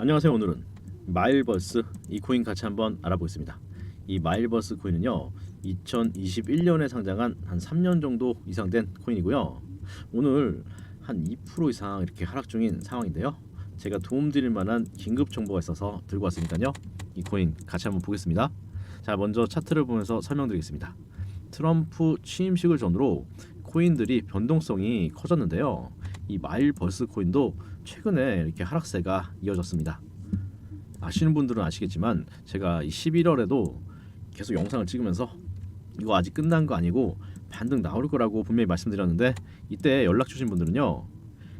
안녕하세요. 오늘은 마일버스 이 코인 같이 한번 알아보겠습니다. 이 마일버스 코인은요. 2021년에 상장한 한 3년 정도 이상 된 코인이고요. 오늘 한 2% 이상 이렇게 하락 중인 상황인데요. 제가 도움드릴 만한 긴급 정보가 있어서 들고 왔으니까요. 이 코인 같이 한번 보겠습니다. 자, 먼저 차트를 보면서 설명드리겠습니다. 트럼프 취임식을 전후로 코인들이 변동성이 커졌는데요. 이 마일버스 코인도 최근에 이렇게 하락세가 이어졌습니다. 아시는 분들은 아시겠지만 제가 이 11월에도 계속 영상을 찍으면서 이거 아직 끝난 거 아니고 반등 나올 거라고 분명히 말씀드렸는데 이때 연락 주신 분들은요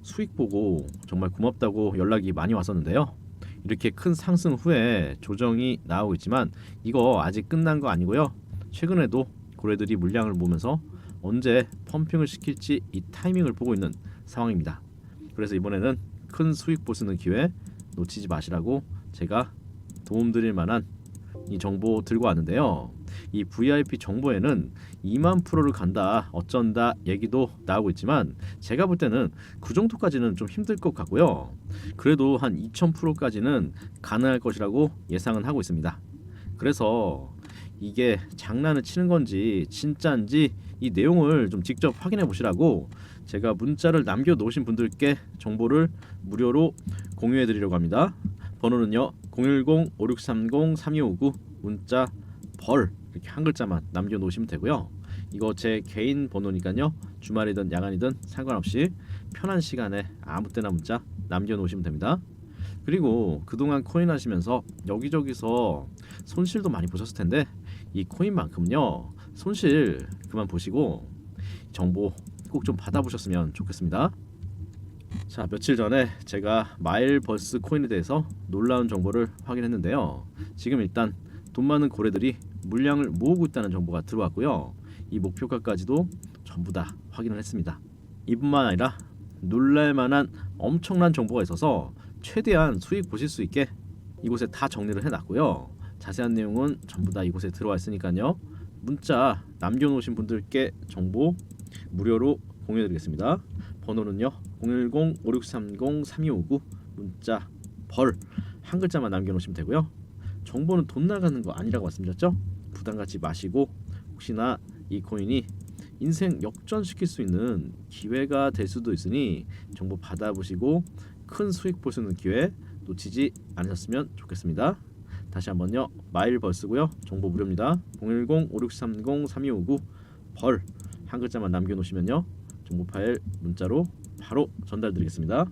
수익 보고 정말 고맙다고 연락이 많이 왔었는데요 이렇게 큰 상승 후에 조정이 나오고 있지만 이거 아직 끝난 거 아니고요 최근에도 고래들이 물량을 모으면서 언제 펌핑을 시킬지 이 타이밍을 보고 있는 상황입니다. 그래서 이번에는 큰 수익 보시는 기회 놓치지 마시라고 제가 도움드릴 만한 이 정보 들고 왔는데요. 이 VIP 정보에는 2만 프로를 간다 어쩐다 얘기도 나오고 있지만 제가 볼 때는 그 정도까지는 좀 힘들 것 같고요. 그래도 한 2천 프로까지는 가능할 것이라고 예상은 하고 있습니다. 그래서 이게 장난을 치는 건지 진짜인지 이 내용을 좀 직접 확인해 보시라고 제가 문자를 남겨 놓으신 분들께 정보를 무료로 공유해 드리려고 합니다. 번호는요. 010-5630-3259 문자 벌 이렇게 한 글자만 남겨 놓으시면 되고요. 이거 제 개인 번호니까요. 주말이든 야간이든 상관없이 편한 시간에 아무 때나 문자 남겨 놓으시면 됩니다. 그리고 그동안 코인 하시면서 여기저기서 손실도 많이 보셨을 텐데 이 코인만큼요 손실 그만 보시고 정보 꼭 좀 받아보셨으면 좋겠습니다. 자 며칠 전에 제가 마일버스 코인에 대해서 놀라운 정보를 확인했는데요. 지금 일단 돈 많은 고래들이 물량을 모으고 있다는 정보가 들어왔고요. 이 목표가까지도 전부 다 확인을 했습니다. 이뿐만 아니라 놀랄만한 엄청난 정보가 있어서 최대한 수익 보실 수 있게 이곳에 다 정리를 해놨고요. 자세한 내용은 전부 다 이곳에 들어와 있으니까요. 문자 남겨놓으신 분들께 정보 무료로 공유해드리겠습니다. 번호는요 010-5630-3259 문자 벌 한 글자만 남겨놓으시면 되고요. 정보는 돈 나가는 거 아니라고 말씀드렸죠? 부담 갖지 마시고 혹시나 이 코인이 인생 역전시킬 수 있는 기회가 될 수도 있으니 정보 받아보시고 큰 수익 보시는 기회 놓치지 않으셨으면 좋겠습니다. 다시 한번요. 마일버스고요. 정보 무료입니다. 010-5630-3259 벌 한 글자만 남겨놓으시면요. 정보 파일 문자로 바로 전달드리겠습니다.